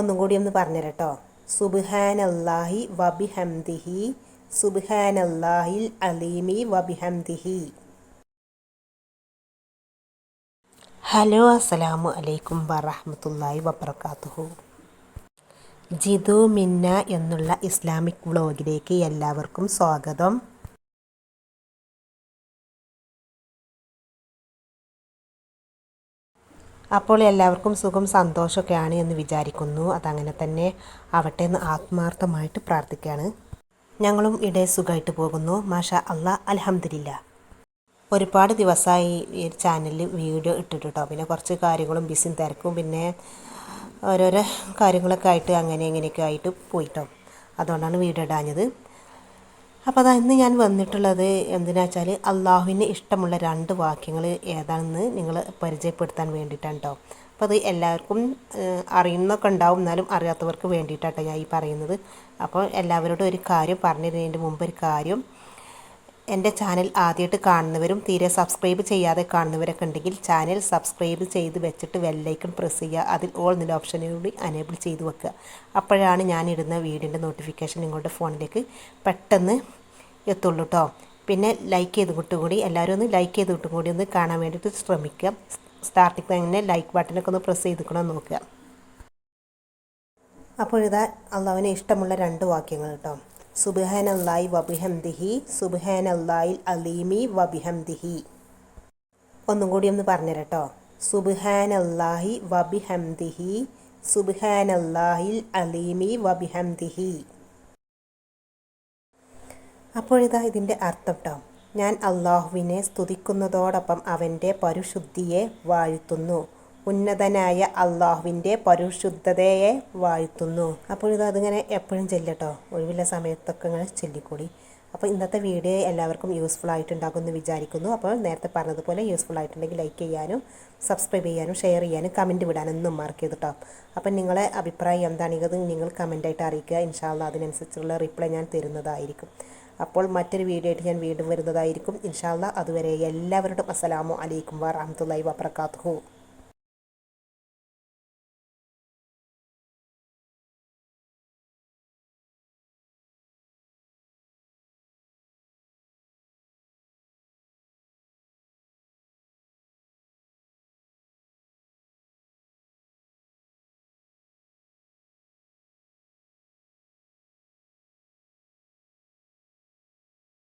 ഒന്നും കൂടി ഒന്ന് പറഞ്ഞു കേട്ടോ സുബ്ഹാനല്ലാഹി വബിഹംദിഹി സുബ്ഹാനല്ലാഹിൽ അലീമി വബിഹംദിഹി. ഹലോ അസ്സലാമു അലൈക്കും വറഹ്മത്തുള്ളാഹി വബർക്കാത്തുഹു ജിതു മിന്ന എന്നുള്ള ഇസ്ലാമിക് വ്ളോഗിലേക്ക് എല്ലാവർക്കും സ്വാഗതം. അപ്പോൾ എല്ലാവർക്കും സുഖം സന്തോഷമൊക്കെയാണ് എന്ന് വിചാരിക്കുന്നു. അതങ്ങനെ തന്നെ ആവട്ടെ എന്ന് ആത്മാർത്ഥമായിട്ട് പ്രാർത്ഥിക്കുകയാണ്. ഞങ്ങളും ഇടെ സുഖമായിട്ട് പോകുന്നു. മാഷ അള്ളാ അലഹമില്ല ഒരുപാട് ദിവസമായി ഈ ചാനലിൽ വീഡിയോ ഇട്ടിട്ട് പിന്നെ കുറച്ച് കാര്യങ്ങളും ബിസിയും തിരക്കും. പിന്നെ ഓരോരോ കാര്യങ്ങളൊക്കെ ആയിട്ട് അങ്ങനെ ഇങ്ങനെയൊക്കെ ആയിട്ട് പോയിട്ടോ. അതുകൊണ്ടാണ് വീഡിയോ ഇടാഞ്ഞത്. അപ്പോൾ അതാ ഇന്ന് ഞാൻ വന്നിട്ടുള്ളത് എന്തിനാ വെച്ചാൽ അള്ളാഹുവിന് ഇഷ്ടമുള്ള രണ്ട് വാക്യങ്ങൾ ഏതാണെന്ന് നിങ്ങൾ പരിചയപ്പെടുത്താൻ വേണ്ടിയിട്ടാണ് കേട്ടോ അപ്പോൾ അത് എല്ലാവർക്കും അറിയുന്നൊക്കെ ഉണ്ടാവും എന്നാലും അറിയാത്തവർക്ക് വേണ്ടിയിട്ടാട്ടോ ഞാൻ ഈ പറയുന്നത്. അപ്പോൾ എല്ലാവരോടും ഒരു കാര്യം പറഞ്ഞിരുന്നതിന്റെ മുമ്പ് ഒരു കാര്യം എന്റെ ചാനൽ ആദ്യമായിട്ട് കാണുന്നവരും തീരെ സബ്സ്ക്രൈബ് ചെയ്യാതെ കാണുന്നവരൊക്കെ ഉണ്ടെങ്കിൽ ചാനൽ സബ്സ്ക്രൈബ് ചെയ്ത് വെച്ചിട്ട് വെല്ലൈക്കൺ പ്രസ് ചെയ്യുക. അതിൽ ഓൾ നില ഓപ്ഷനുകൂടി അനേബിൾ ചെയ്ത് വെക്കുക. അപ്പോഴാണ് ഞാൻ ഇടുന്ന വീഡിയോന്റെ നോട്ടിഫിക്കേഷൻ നിങ്ങളുടെ ഫോണിലേക്ക് പെട്ടെന്ന് എത്തുള്ളൂ കേട്ടോ പിന്നെ ലൈക്ക് ചെയ്ത് കൂടി എല്ലാവരും ഒന്ന് ലൈക്ക് ചെയ്ത് കൂടി ഒന്ന് കാണാൻ വേണ്ടിയിട്ട് ശ്രമിക്കുക. സ്റ്റാർട്ടിങ് തന്നെ ലൈക്ക് ബട്ടനൊക്കെ ഒന്ന് പ്രസ് ചെയ്തിക്കണം നോക്കുക. അപ്പോൾ ഇതാ അള്ളാഹുവിന് ഇഷ്ടമുള്ള രണ്ട് വാക്യങ്ങൾ കേട്ടോ വബിഹം വബിഹംദിഹി അള്ളാഹിൽ അലീമി വബിഹംദിഹി ഒന്നും കൂടി ഒന്ന് പറഞ്ഞു കേട്ടോ അള്ളാഹി വബിഹംദിഹി സുബാൻ അള്ളാഹിൽ അലീമി വബിഹംദിഹി അപ്പോഴിതാ ഇതിന്റെ അർത്ഥം കേട്ടോ ഞാൻ അള്ളാഹുവിനെ സ്തുതിക്കുന്നതോടൊപ്പം അവന്റെ പരിശുദ്ധിയെ വാഴ്ത്തുന്നു. ഉന്നതനായ അള്ളാഹുവിന്റെ പരിശുദ്ധതയെ വാഴ്ത്തുന്നു. അപ്പോൾ ഇത് അതിങ്ങനെ എപ്പോഴും ചെല്ലട്ടോ. ഒഴിവില്ല സമയത്തൊക്കെ ഇങ്ങനെ ചെല്ലിക്കൂടി. അപ്പോൾ ഇന്നത്തെ വീഡിയോ എല്ലാവർക്കും യൂസ്ഫുൾ ആയിട്ടുണ്ടാകുമെന്ന് വിചാരിക്കുന്നു. അപ്പോൾ നേരത്തെ പറഞ്ഞതുപോലെ യൂസ്ഫുൾ ആയിട്ടുണ്ടെങ്കിൽ ലൈക്ക് ചെയ്യാനും സബ്സ്ക്രൈബ് ചെയ്യാനും ഷെയർ ചെയ്യാനും കമന്റ് വിടാനൊന്നും മാർക്ക് ചെയ്തിട്ടോ അപ്പം നിങ്ങളെ അഭിപ്രായം എന്താണിത് നിങ്ങൾ കമന്റായിട്ട് അറിയിക്കുക. ഇൻഷാല്ല അതിനനുസരിച്ചുള്ള റിപ്ലൈ ഞാൻ തരുന്നതായിരിക്കും. അപ്പോൾ മറ്റൊരു വീഡിയോ ആയിട്ട് ഞാൻ വീണ്ടും വരുന്നതായിരിക്കും. ഇൻഷാല്ല അതുവരെ എല്ലാവരോടും അസ്സലാമു അലൈക്കും വറഹമത്തല്ലാഹി വബർക്കാത്തുഹു